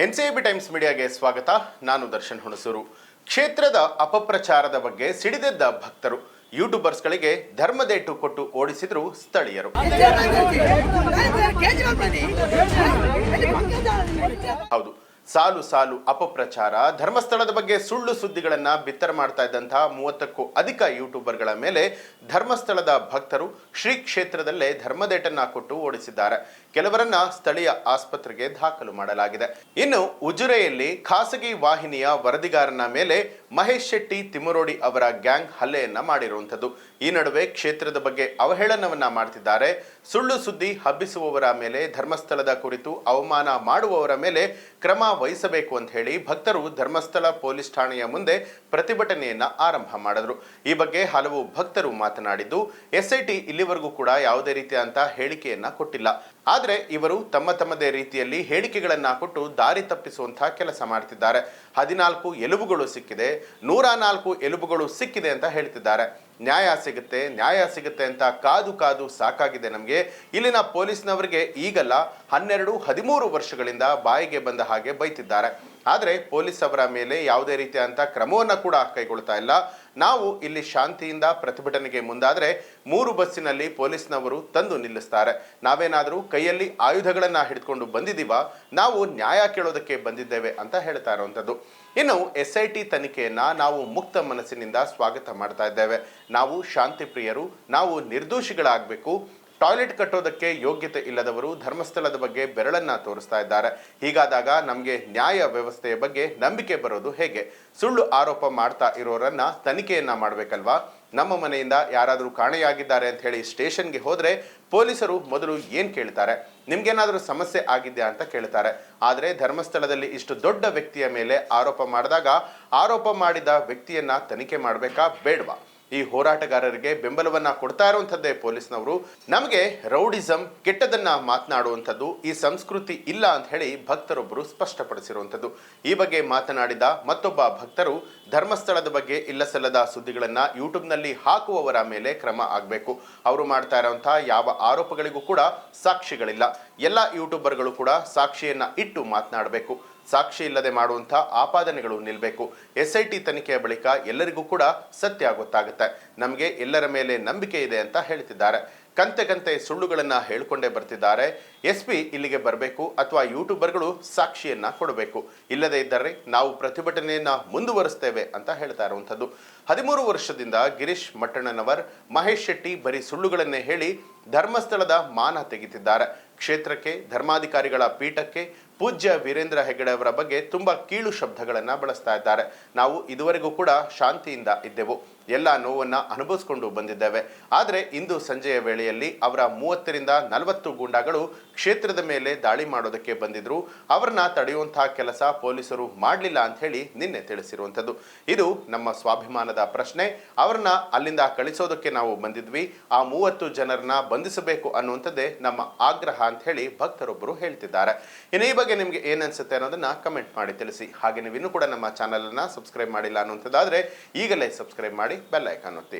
N C B Times ಮೀಡಿಯಾಗೆ ಸ್ವಾಗತ. ನಾನು ದರ್ಶನ್ ಹುಣಸೂರು. ಕ್ಷೇತ್ರದ ಅಪಪ್ರಚಾರದ ಬಗ್ಗೆ ಸಿಡಿದೆದ್ದ ಭಕ್ತರು, ಯೂಟ್ಯೂಬರ್ಸ್ಗಳಿಗೆ ಧರ್ಮದೇಟು ಕೊಟ್ಟು ಓಡಿಸಿದ್ರು ಸ್ಥಳೀಯರು. ಹೌದು, ಸಾಲು ಸಾಲು ಅಪಪ್ರಚಾರ, ಧರ್ಮಸ್ಥಳದ ಬಗ್ಗೆ ಸುಳ್ಳು ಸುದ್ದಿಗಳನ್ನ ಬಿತ್ತರ ಮಾಡ್ತಾ ಇದ್ದಂತಹ ಮೂವತ್ತಕ್ಕೂ ಅಧಿಕ ಯೂಟ್ಯೂಬರ್ಗಳ ಮೇಲೆ ಧರ್ಮಸ್ಥಳದ ಭಕ್ತರು ಶ್ರೀ ಕ್ಷೇತ್ರದಲ್ಲೇ ಧರ್ಮದೇಟನ್ನ ಕೊಟ್ಟು ಓಡಿಸಿದ್ದಾರೆ. ಕೆಲವರನ್ನ ಸ್ಥಳೀಯ ಆಸ್ಪತ್ರೆಗೆ ದಾಖಲು ಮಾಡಲಾಗಿದೆ. ಇನ್ನು ಉಜುರೆಯಲ್ಲಿ ಖಾಸಗಿ ವಾಹಿನಿಯ ವರದಿಗಾರನ ಮೇಲೆ ಮಹೇಶ್ ಶೆಟ್ಟಿ ತಿಮರೋಡಿ ಅವರ ಗ್ಯಾಂಗ್ ಹಲ್ಲೆಯನ್ನ ಮಾಡಿರುವಂಥದ್ದು. ಈ ನಡುವೆ ಕ್ಷೇತ್ರದ ಬಗ್ಗೆ ಅವಹೇಳನವನ್ನ ಮಾಡ್ತಿದ್ದಾರೆ. ಸುಳ್ಳು ಸುದ್ದಿ ಹಬ್ಬಿಸುವವರ ಮೇಲೆ, ಧರ್ಮಸ್ಥಳದ ಕುರಿತು ಅವಮಾನ ಮಾಡುವವರ ಮೇಲೆ ಕ್ರಮ ವಹಿಸಬೇಕು ಅಂತ ಹೇಳಿ ಭಕ್ತರು ಧರ್ಮಸ್ಥಳ ಪೊಲೀಸ್ ಠಾಣೆಯ ಮುಂದೆ ಪ್ರತಿಭಟನೆಯನ್ನ ಆರಂಭ ಮಾಡಿದ್ರು. ಈ ಬಗ್ಗೆ ಹಲವು ಭಕ್ತರು ಮಾತನಾಡಿದ್ದು, ಎಸ್ಐಟಿ ಇಲ್ಲಿವರೆಗೂ ಕೂಡ ಯಾವುದೇ ರೀತಿಯಾದಂತಹ ಹೇಳಿಕೆಯನ್ನ ಕೊಟ್ಟಿಲ್ಲ. ಆದ್ರೆ ಇವರು ತಮ್ಮ ತಮ್ಮದೇ ರೀತಿಯಲ್ಲಿ ಹೇಳಿಕೆಗಳನ್ನು ಕೊಟ್ಟು ದಾರಿ ತಪ್ಪಿಸುವಂತಹ ಕೆಲಸ ಮಾಡ್ತಿದ್ದಾರೆ. ಹದಿನಾಲ್ಕು ಎಲುಬುಗಳು ಸಿಕ್ಕಿದೆ. ನೂರ ನಾಲ್ಕು ಎಲುಬುಗಳು ಸಿಕ್ಕಿದೆ ಅಂತ ಹೇಳ್ತಿದ್ದಾರೆ. ನ್ಯಾಯ ಸಿಗುತ್ತೆ ನ್ಯಾಯ ಸಿಗುತ್ತೆ ಅಂತ ಕಾದು ಕಾದು ಸಾಕಾಗಿದೆ ನಮಗೆ. ಇಲ್ಲಿನ ಪೊಲೀಸ್ನವರಿಗೆ ಈಗಲ್ಲ ಹನ್ನೆರಡು, ಹದಿಮೂರು ವರ್ಷಗಳಿಂದ ಬಾಯಿಗೆ ಬಂದ ಹಾಗೆ ಬೈತಿದ್ದಾರೆ. ಆದರೆ ಪೊಲೀಸ್ ಅವರ ಮೇಲೆ ಯಾವುದೇ ರೀತಿಯಾದಂಥ ಕ್ರಮವನ್ನು ಕೂಡ ಕೈಗೊಳ್ತಾ ಇಲ್ಲ. ನಾವು ಇಲ್ಲಿ ಶಾಂತಿಯಿಂದ ಪ್ರತಿಭಟನೆಗೆ ಮುಂದಾದರೆ ಮೂರು ಬಸ್ಸಿನಲ್ಲಿ ಪೊಲೀಸ್ನವರು ತಂದು ನಿಲ್ಲಿಸ್ತಾರೆ. ನಾವೇನಾದರೂ ಕೈಯಲ್ಲಿ ಆಯುಧಗಳನ್ನು ಹಿಡಿದುಕೊಂಡು ಬಂದಿದ್ದೀವಾ? ನಾವು ನ್ಯಾಯ ಕೇಳೋದಕ್ಕೆ ಬಂದಿದ್ದೇವೆ ಅಂತ ಹೇಳ್ತಾ ಇರುವಂಥದ್ದು. ಇನ್ನು ಎಸ್ ಐ ಟಿ ತನಿಖೆಯನ್ನು ನಾವು ಮುಕ್ತ ಮನಸ್ಸಿನಿಂದ ಸ್ವಾಗತ ಮಾಡ್ತಾ ಇದ್ದೇವೆ. ನಾವು ಶಾಂತಿ ಪ್ರಿಯರು ನಾವು ನಿರ್ದೋಷಿಗಳಾಗಬೇಕು. ಟಾಯ್ಲೆಟ್ ಕಟ್ಟೋದಕ್ಕೆ ಯೋಗ್ಯತೆ ಇಲ್ಲದವರು ಧರ್ಮಸ್ಥಳದ ಬಗ್ಗೆ ಬೆರಳನ್ನ ತೋರಿಸ್ತಾ ಇದ್ದಾರೆ. ಹೀಗಾದಾಗ ನಮಗೆ ನ್ಯಾಯ ವ್ಯವಸ್ಥೆಯ ಬಗ್ಗೆ ನಂಬಿಕೆ ಬರೋದು ಹೇಗೆ? ಸುಳ್ಳು ಆರೋಪ ಮಾಡ್ತಾ ಇರೋರನ್ನ ತನಿಖೆಯನ್ನ ಮಾಡಬೇಕಲ್ವಾ? ನಮ್ಮ ಮನೆಯಿಂದ ಯಾರಾದರೂ ಕಾಣೆಯಾಗಿದ್ದಾರೆ ಅಂತ ಹೇಳಿ ಸ್ಟೇಷನ್ಗೆ ಹೋದರೆ ಪೊಲೀಸರು ಮೊದಲು ಏನು ಕೇಳ್ತಾರೆ? ನಿಮ್ಗೇನಾದರೂ ಸಮಸ್ಯೆ ಆಗಿದೆಯಾ ಅಂತ ಕೇಳ್ತಾರೆ. ಆದರೆ ಧರ್ಮಸ್ಥಳದಲ್ಲಿ ಇಷ್ಟು ದೊಡ್ಡ ವ್ಯಕ್ತಿಯ ಮೇಲೆ ಆರೋಪ ಮಾಡಿದಾಗ ಆರೋಪ ಮಾಡಿದ ವ್ಯಕ್ತಿಯನ್ನ ತನಿಖೆ ಮಾಡಬೇಕಾ ಬೇಡವಾ? ಈ ಹೋರಾಟಗಾರರಿಗೆ ಬೆಂಬಲವನ್ನ ಕೊಡ್ತಾ ಇರುವಂಥದ್ದೇ ಪೊಲೀಸ್ನವರು. ನಮಗೆ ರೌಡಿಸಂ ಕೆಟ್ಟದನ್ನ ಮಾತನಾಡುವಂಥದ್ದು, ಈ ಸಂಸ್ಕೃತಿ ಇಲ್ಲ ಅಂತ ಹೇಳಿ ಭಕ್ತರೊಬ್ಬರು ಸ್ಪಷ್ಟಪಡಿಸಿರುವಂಥದ್ದು. ಈ ಬಗ್ಗೆ ಮಾತನಾಡಿದ ಮತ್ತೊಬ್ಬ ಭಕ್ತರು, ಧರ್ಮಸ್ಥಳದ ಬಗ್ಗೆ ಇಲ್ಲಸಲ್ಲದ ಸುದ್ದಿಗಳನ್ನ ಯೂಟ್ಯೂಬ್ನಲ್ಲಿ ಹಾಕುವವರ ಮೇಲೆ ಕ್ರಮ ಆಗಬೇಕು. ಅವರು ಮಾಡ್ತಾ ಇರುವಂತಹ ಯಾವ ಆರೋಪಗಳಿಗೂ ಕೂಡ ಸಾಕ್ಷಿಗಳಿಲ್ಲ. ಎಲ್ಲ ಯೂಟ್ಯೂಬರ್ಗಳು ಕೂಡ ಸಾಕ್ಷಿಯನ್ನ ಇಟ್ಟು ಮಾತನಾಡಬೇಕು. ಸಾಕ್ಷಿ ಇಲ್ಲದೆ ಮಾಡುವಂಥ ಆಪಾದನೆಗಳು ನಿಲ್ಲಬೇಕು ಎಸ್ ಐ ಟಿ ತನಿಖೆಯ ಬಳಿಕ ಎಲ್ಲರಿಗೂ ಕೂಡ ಸತ್ಯ ಗೊತ್ತಾಗುತ್ತೆ. ನಮಗೆ ಎಲ್ಲರ ಮೇಲೆ ನಂಬಿಕೆ ಇದೆ ಅಂತ ಹೇಳ್ತಿದ್ದಾರೆ. ಕಂತೆ ಕಂತೆ ಸುಳ್ಳುಗಳನ್ನು ಹೇಳಿಕೊಂಡೇ ಬರ್ತಿದ್ದಾರೆ. ಎಸ್ ಪಿ ಇಲ್ಲಿಗೆ ಬರಬೇಕು ಅಥವಾ ಯೂಟ್ಯೂಬರ್ಗಳು ಸಾಕ್ಷಿಯನ್ನು ಕೊಡಬೇಕು. ಇಲ್ಲದೇ ಇದ್ದರೆ ನಾವು ಪ್ರತಿಭಟನೆಯನ್ನು ಮುಂದುವರಿಸ್ತೇವೆ ಅಂತ ಹೇಳ್ತಾ ಇರುವಂಥದ್ದು. ಹದಿಮೂರು ವರ್ಷದಿಂದ ಗಿರೀಶ್ ಮಟ್ಟಣ್ಣನವರ್, ಮಹೇಶ್ ಶೆಟ್ಟಿ ಬರೀ ಸುಳ್ಳುಗಳನ್ನೇ ಹೇಳಿ ಧರ್ಮಸ್ಥಳದ ಮಾನ ತೆಗೆತಿದ್ದಾರೆ. ಕ್ಷೇತ್ರಕ್ಕೆ, ಧರ್ಮಾಧಿಕಾರಿಗಳ ಪೀಠಕ್ಕೆ ಪೂಜ್ಯ ವೀರೇಂದ್ರ ಹೆಗಡೆ ಅವರ ಬಗ್ಗೆ ತುಂಬ ಕೀಳು ಶಬ್ದಗಳನ್ನು ಬಳಸ್ತಾ ಇದ್ದಾರೆ. ನಾವು ಇದುವರೆಗೂ ಕೂಡ ಶಾಂತಿಯಿಂದ ಇದ್ದೆವು. ಎಲ್ಲ ನೋವನ್ನು ಅನುಭವಿಸ್ಕೊಂಡು ಬಂದಿದ್ದೇವೆ. ಆದರೆ ಇಂದು ಸಂಜೆಯ ವೇಳೆಯಲ್ಲಿ ಅವರ ಮೂವತ್ತರಿಂದ ನಲವತ್ತು ಗೂಂಡಾಗಳು ಕ್ಷೇತ್ರದ ಮೇಲೆ ದಾಳಿ ಮಾಡೋದಕ್ಕೆ ಬಂದಿದ್ರು. ಅವರನ್ನ ತಡೆಯುವಂತಹ ಕೆಲಸ ಪೊಲೀಸರು ಮಾಡಲಿಲ್ಲ ಅಂತ ಹೇಳಿ ನಿನ್ನೆ ತಿಳಿಸಿರುವಂಥದ್ದು. ಇದು ನಮ್ಮ ಸ್ವಾಭಿಮಾನದ ಪ್ರಶ್ನೆ. ಅವ್ರನ್ನ ಅಲ್ಲಿಂದ ಕಳಿಸೋದಕ್ಕೆ ನಾವು ಬಂದಿದ್ವಿ. ಆ ಮೂವತ್ತು ಜನರನ್ನ ಬಂಧಿಸಬೇಕು ಅನ್ನುವಂಥದ್ದೇ ನಮ್ಮ ಆಗ್ರಹ ಅಂತ ಹೇಳಿ ಭಕ್ತರೊಬ್ಬರು ಹೇಳ್ತಿದ್ದಾರೆ. ಇನ್ನು ಈ ಬಗ್ಗೆ ನಿಮಗೆ ಏನನ್ಸುತ್ತೆ ಅನ್ನೋದನ್ನು ಕಮೆಂಟ್ ಮಾಡಿ ತಿಳಿಸಿ. ಹಾಗೆ ನೀವು ಇನ್ನೂ ಕೂಡ ನಮ್ಮ ಚಾನಲ್ ಅನ್ನ ಸಬ್ಸ್ಕ್ರೈಬ್ ಮಾಡಿಲ್ಲ ಅನ್ನುವಂಥದ್ದಾದ್ರೆ ಈಗಲೇ ಸಬ್ಸ್ಕ್ರೈಬ್ ಮಾಡಿ. তারিখ বেলা একান্নতে